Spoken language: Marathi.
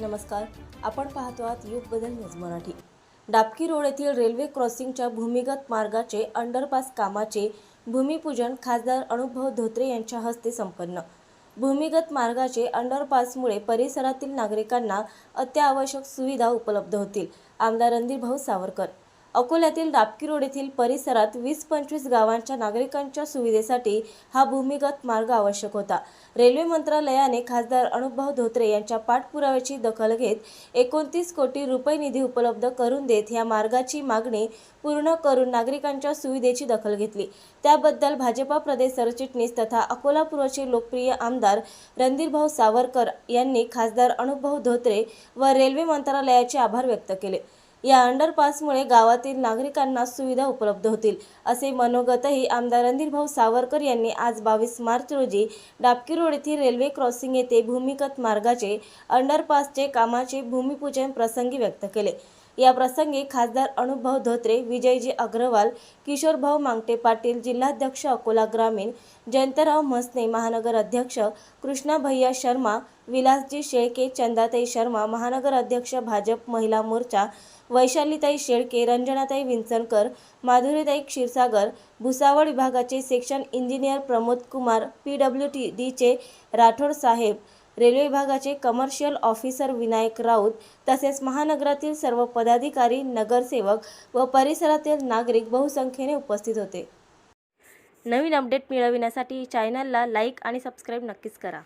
नमस्कार. आपण पाहतो आहात युग बदल न्यूज मराठी. डाबकी रोड येथील रेल्वे क्रॉसिंगच्या भूमिगत मार्गाचे अंडरपास कामाचे भूमिपूजन खासदार अनुभव धोत्रे यांच्या हस्ते संपन्न. भूमिगत मार्गाचे अंडरपासमुळे परिसरातील नागरिकांना अत्यावश्यक सुविधा उपलब्ध होतील. आमदार रणधीर भाऊ सावरकर. अकोल्यातील डापकी रोड येथील परिसरात वीस पंचवीस गावांच्या नागरिकांच्या सुविधेसाठी हा भूमिगत मार्ग आवश्यक होता. रेल्वे मंत्रालयाने खासदार अनुभव धोत्रे यांच्या पाठपुराव्याची दखल घेत एकोणतीस कोटी रुपये निधी उपलब्ध करून देत या मार्गाची मागणी पूर्ण करून नागरिकांच्या सुविधेची दखल घेतली. त्याबद्दल भाजपा प्रदेश सरचिटणीस तथा अकोला पूर्वचे लोकप्रिय आमदार रणधीरभाऊ सावरकर यांनी खासदार अनुभव धोत्रे व रेल्वे मंत्रालयाचे आभार व्यक्त केले. या अंडरपासमुळे गावातील नागरिकांना सुविधा उपलब्ध होतील असे मनोगतही आमदार रणधीरभाऊ सावरकर यांनी आज बावीस मार्च रोजी डापकी रोड येथील रेल्वे क्रॉसिंग येथे भूमिगत मार्गाचे अंडरपासचे कामाचे भूमिपूजन प्रसंगी व्यक्त केले. या प्रसंगी खासदार अनुभव धोत्रे विजयजी अग्रवाल किशोरभाऊ मांगटे पाटील जिल्हाध्यक्ष अकोला ग्रामीण जयंतराव म्हसने महानगर अध्यक्ष कृष्णा भैया शर्मा विलासजी शेळके चंदाताई शर्मा महानगर अध्यक्ष भाजप महिला मोर्चा वैशालीताई शेळके रंजनाताई विंचणकर माधुरीताई क्षीरसागर भुसावळ विभागाचे section engineer Pramod Kumar P W T डीचे राठोड साहेब रेल्वे विभागाचे कमर्शियल ऑफिसर विनायक राऊत तसेच महानगरातील सर्व पदाधिकारी नगरसेवक व परिसरातील नागरिक बहुसंख्येने उपस्थित होते. नवीन अपडेट मिळविण्यासाठी चॅनलला लाईक आणि सबस्क्राईब नक्कीच करा.